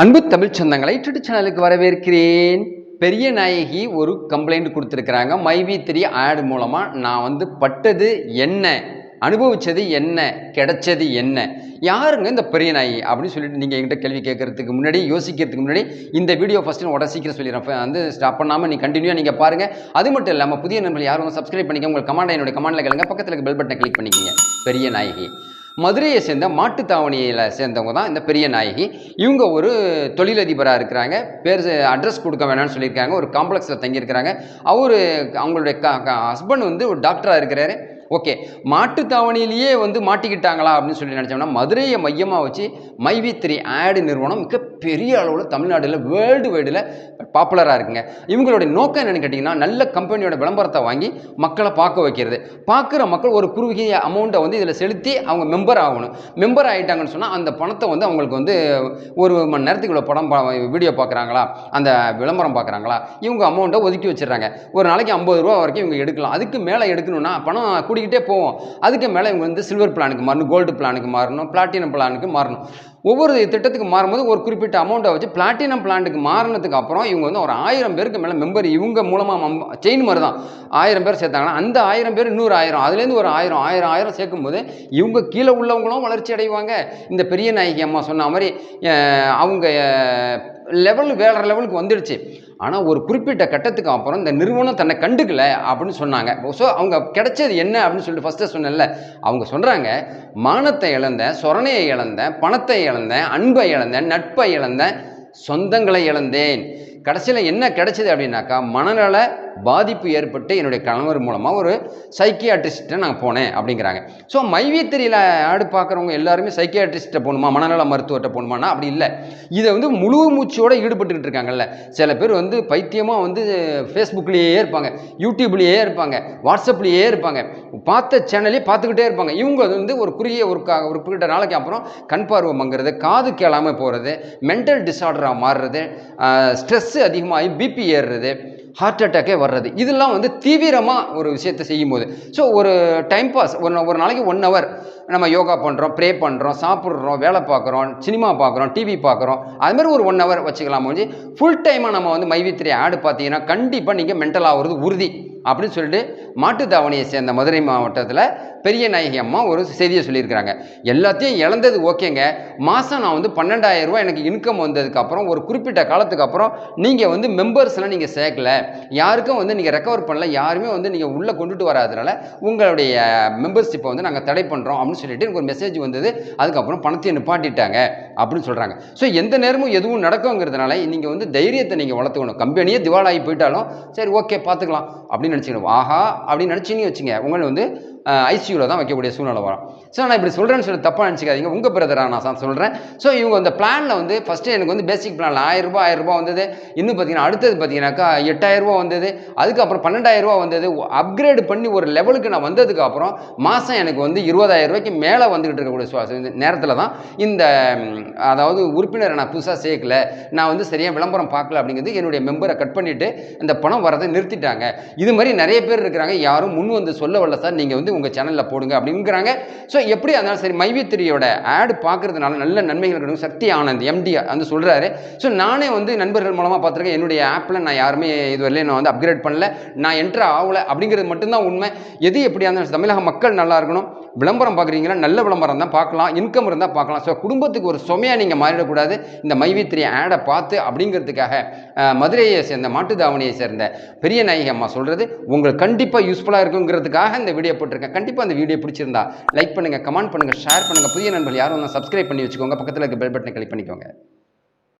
அன்பு தமிழ் சொந்தங்களை யூடியூப் சேனலுக்கு வரவேற்கிறேன். பெரிய நாயகி ஒரு கம்ப்ளைண்ட் கொடுத்துருக்குறாங்க. மைவி த்ரீ ஆட் மூலமாக நான் வந்து பட்டது என்ன? அனுபவித்தது என்ன? கிடைச்சது என்ன? யாருங்க இந்த பெரிய நாயகி அப்படின்னு சொல்லிட்டு நீங்கள் என்கிட்ட கேள்வி கேட்கறதுக்கு முன்னாடி யோசிக்கிறதுக்கு முன்னாடி இந்த வீடியோ ஃபஸ்ட்டு உடனே சீக்கிரம் சொல்லிடுறேன். வந்து ஸ்டாப் பண்ணாமல் நீ கண்டினியூவாக நீங்கள் பாருங்கள் அது மட்டும் இல்லாமல் புதிய நண்பர்கள் யாரும் சப்ஸ்கிரைப் பண்ணிக்க உங்கள் கமாண்டை என்னுடைய கமாண்டில் கேளுங்க. பக்கத்தில் பெல் பட்டனை கிளிக் பண்ணிக்கோங்க. பெரிய நாயகி. மதுரையை சேர்ந்த மாட்டுத்தாவணியில் சேர்ந்தவங்க தான் இந்த பெரிய நாயகி. இவங்க ஒரு தொழிலதிபராக இருக்கிறாங்க. பேர் அட்ரஸ் கொடுக்க வேணாம்னு சொல்லியிருக்காங்க. ஒரு காம்ப்ளெக்ஸில் தங்கியிருக்கிறாங்க. அவர் அவங்களுடைய க ஹஸ்பண்ட் வந்து ஒரு டாக்டராக இருக்கிறாரு. ஓகே மாட்டுத்தாவணியிலேயே வந்து மாட்டிக்கிட்டாங்களா அப்படின்னு சொல்லி நினச்சோம்னா மதுரையை மையமாக வச்சு மைவி த்ரீ ஆடு நிறுவனம் மிக பெரிய அளவில் தமிழ்நாட்டில் வேர்ல்டு வைடில் பாப்புலராக இருக்குங்க. இவங்களுடைய நோக்கம் என்னென்னு கேட்டிங்கன்னா நல்ல கம்பெனியோட விளம்பரத்தை வாங்கி மக்களை பார்க்க வைக்கிறது. பார்க்குற மக்கள் ஒரு குறுகிய அமௌண்ட்டை வந்து இதில் செலுத்தி அவங்க மெம்பர் ஆகணும். மெம்பர் ஆகிட்டாங்கன்னு சொன்னால் அந்த பணத்தை வந்து அவங்களுக்கு வந்து ஒரு மணி நேரத்துக்கு இவ்வளோ படம் வீடியோ பார்க்குறாங்களா? அந்த விளம்பரம் பார்க்குறாங்களா? இவங்க அமௌண்ட்டை ஒதுக்கி வச்சிடுறாங்க. ஒரு நாளைக்கு ஐம்பது ரூபா வரைக்கும் இவங்க எடுக்கலாம். அதுக்கு மேலே எடுக்கணும்னா பணம் ஓடிக்கிட்டே போவோம். அதுக்கு மேலே இவங்க வந்து சில்வர் பிளானுக்கு மாறணும் கோல்டு பிளானுக்கு மாறணும் பிளாட்டினம் பிளானுக்கு மாறணும். ஒவ்வொரு திட்டத்துக்கு மாறும்போது ஒரு குறிப்பிட்ட அமௌண்ட்டை வச்சு பிளாட்டினம் பிளான்ட்டுக்கு மாறினதுக்கு அப்புறம் இவங்க வந்து ஒரு ஆயிரம் பேருக்கு மேலே மெம்பர் இவங்க மூலமாக செயின் மாதிரி தான் ஆயிரம் பேர் சேர்த்தாங்கன்னா அந்த ஆயிரம் பேர் இன்னொரு ஆயிரம் அதுலேருந்து ஒரு ஆயிரம் ஆயிரம் ஆயிரம் சேர்க்கும்போது இவங்க கீழே உள்ளவங்களும் வளர்ச்சி அடைவாங்க. இந்த பெரிய நாயகி அம்மா சொன்ன மாதிரி அவங்க லெவல் வேற லெவலுக்கு வந்துடுச்சு. ஆனால் ஒரு குறிப்பிட்ட கட்டத்துக்கு அப்புறம் இந்த நிறுவனம் தன்னை கண்டுக்கல அப்படின்னு சொன்னாங்க. ஸோ அவங்க கிடைச்சது என்ன அப்படின்னு சொல்லிட்டு ஃபஸ்ட்டு சொன்னேன்ல. அவங்க சொல்கிறாங்க மானத்தை இழந்தேன் சொரணையை இழந்தேன் பணத்தை இழந்தேன் அன்பை இழந்தேன் நட்பை இழந்தேன் சொந்தங்களை இழந்தேன். கடைசியில் என்ன கிடைச்சது அப்படின்னாக்கா மனநல பாதிப்பு ஏற்பட்டு என்னுடைய கணவர் மூலமாக ஒரு சைக்கியாட்ரிஸ்ட்டை நான் போனேன் அப்படிங்கிறாங்க. ஸோ மைவித்திரியில் ஆடு பார்க்குறவங்க எல்லாருமே சைக்கியாட்ரிஸ்ட்டை போகணுமா மனநல மருத்துவர்கிட்ட போகணுமானா அப்படி இல்லை. இதை வந்து முழு மூச்சோடு ஈடுபட்டுக்கிட்டு இருக்காங்கல்ல. சில பேர் வந்து பைத்தியமாக வந்து ஃபேஸ்புக்லேயே இருப்பாங்க யூடியூப்லேயே இருப்பாங்க வாட்ஸ்அப்லேயே இருப்பாங்க. பார்த்த சேனலே பார்த்துக்கிட்டே இருப்பாங்க. இவங்க வந்து ஒரு குறுகிய ஒரு ஒரு குறிப்பிட்ட நாளைக்கு அப்புறம் கண் பார்வை மங்குறது காது கேளாமல் போகிறது மென்டல் டிஸார்டராக மாறுறது ஸ்ட்ரெஸ்ஸு அதிகமாகி பிபி ஏறுறது ஹார்ட் அட்டாக்கே வர்றது. இதெல்லாம் வந்து தீவிரமாக ஒரு விஷயத்தை செய்யும்போது. ஸோ ஒரு டைம் பாஸ் ஒரு ஒரு நாளைக்கு ஒன் ஹவர் நம்ம யோகா பண்ணுறோம் ப்ரே பண்ணுறோம் சாப்பிட்றோம் வேலை பார்க்குறோம் சினிமா பார்க்குறோம் டிவி பார்க்குறோம். அது மாதிரி ஒரு ஒன் ஹவர் வச்சுக்கலாம். முடிஞ்சு ஃபுல் டைமாக நம்ம வந்து மைவித்திரி ஆடு பார்த்தீங்கன்னா கண்டிப்பாக நீங்கள் மென்டல் ஆகிறது உறுதி அப்படின்னு சொல்லிட்டு மாட்டுத்தாவணியை சேர்ந்த மதுரை மாவட்டத்தில் பெரிய நாயகி அம்மா ஒரு செய்தியை சொல்லியிருக்கிறாங்க. எல்லாத்தையும் இழந்தது ஓகேங்க. மாதம் நான் வந்து 12000 ரூபாய் எனக்கு இன்கம் வந்ததுக்கப்புறம் ஒரு குறிப்பிட்ட காலத்துக்கு அப்புறம் நீங்கள் வந்து மெம்பர்ஸ்லாம் நீங்கள் சேர்க்கல. யாருக்கும் வந்து நீங்கள் ரெக்கவர் பண்ணல. யாருமே வந்து நீங்கள் உள்ளே கொண்டுட்டு வராதனால உங்களுடைய மெம்பர்ஷிப்பை வந்து நாங்கள் தடை பண்ணுறோம் அப்படின்னு சொல்லிட்டு எனக்கு ஒரு மெசேஜ் வந்தது. அதுக்கப்புறம் பணத்தையும் நிப்பாட்டிட்டாங்க அப்படின்னு சொல்கிறாங்க ஸோ எந்த நேரமும் எதுவும் நடக்குங்கிறதுனால நீங்கள் வந்து தைரியத்தை நீங்கள் வளர்த்துக்கணும். கம்பெனியே திவாலாகி போயிட்டாலும் சரி ஓகே பார்த்துக்கலாம் அப்படின்னு நினச்சிக்கணும். ஆஹா அப்படின்னு நினச்சின்னு வச்சுங்க. உங்களை வந்து ஐசியூவில் தான் வைக்கக்கூடிய சூழ்நிலை வரும். ஸோ நான் இப்படி சொல்கிறேன்னு சொல்லி தப்பாக நினச்சிக்காதீங்க. உங்கள் பிரதராக நான் தான் சொல்கிறேன் ஸோ இவங்க அந்த பிளானில் வந்து ஃபஸ்ட்டு எனக்கு வந்து பேசிக் பிளானில் ஆயிரரூபா ஆயிரரூபா வந்தது. இன்னும் பார்த்தீங்கன்னா அடுத்தது பார்த்தீங்கன்னாக்கா எட்டாயிரம் வந்தது. அதுக்கப்புறம் பன்னெண்டாயிரரூபா வந்தது. அப்கிரேட் பண்ணி ஒரு லெவலுக்கு நான் வந்ததுக்கு அப்புறம் மாதம் எனக்கு வந்து இருபதாயிரம் ரூபாய்க்கு மேலே வந்துகிட்டு இருக்கக்கூடிய சுவா- இந்த நேரத்தில் தான் இந்த அதாவது உறுப்பினரை நான் புதுசாக சேர்க்கல. நான் வந்து சரியாக விளம்பரம் பார்க்கல அப்படிங்கிறது என்னுடைய மெம்பரை கட் பண்ணிவிட்டு இந்த பணம் வரதை நிறுத்திட்டாங்க. இது மாதிரி நிறைய பேர் இருக்கிறாங்க. யாரும் முன் வந்து சொல்ல வரல சார். நீங்கள் வந்து உங்கள் சேனலில் போடுங்க அப்படிங்கிறாங்க. ஸோ எப்படி இருந்தாலும் சரி மைவித்திரியோட ஆடு பார்க்கறதுனால நல்ல நன்மைகள் கிடைக்கும். சக்தி ஆனந்த் எம்டி வந்து சொல்கிறாரு ஸோ நானே வந்து நண்பர்கள் மூலமாக பார்த்துருக்கேன். என்னுடைய ஆப்பில் நான் யாருமே இதுவரையிலும் நான் வந்து அப்கிரேட் பண்ணல. நான் என்ட்ரு ஆகலை அப்படிங்கிறது மட்டும்தான் உண்மை. எது எப்படியா இருந்தாலும் தமிழக மக்கள் நல்லா இருக்கணும். விளம்பரம் பார்க்குறீங்களா? நல்ல விளம்பரம் தான் பார்க்கலாம். இன்கம் இருந்தால் பார்க்கலாம். ஸோ குடும்பத்துக்கு ஒரு சுமையாக நீங்கள் மாறிடக்கூடாது. இந்த மைவித்திரி ஆடை பார்த்து அப்படிங்கிறதுக்காக மதுரையை சேர்ந்த மாட்டு தாவணியை சேர்ந்த பெரிய நாயகி அம்மா சொல்கிறது உங்களுக்கு கண்டிப்பாக யூஸ்ஃபுல்லாக இருக்குங்கிறதுக்காக இந்த வீடியோ போட்டிருக்கேன். கண்டிப்பாக அந்த வீடியோ பிடிச்சிருந்தா லைக் பண்ணுங்கள் கமெண்ட் பண்ணுங்கள் ஷேர் பண்ணுங்கள் புதிய நண்பர்கள் யாரும் சப்ஸ்கிரைப் பண்ணி வச்சுக்கோங்க. பக்கத்தில் இருக்க பெல் பட்டனை கிளிக் பண்ணிக்கோங்க.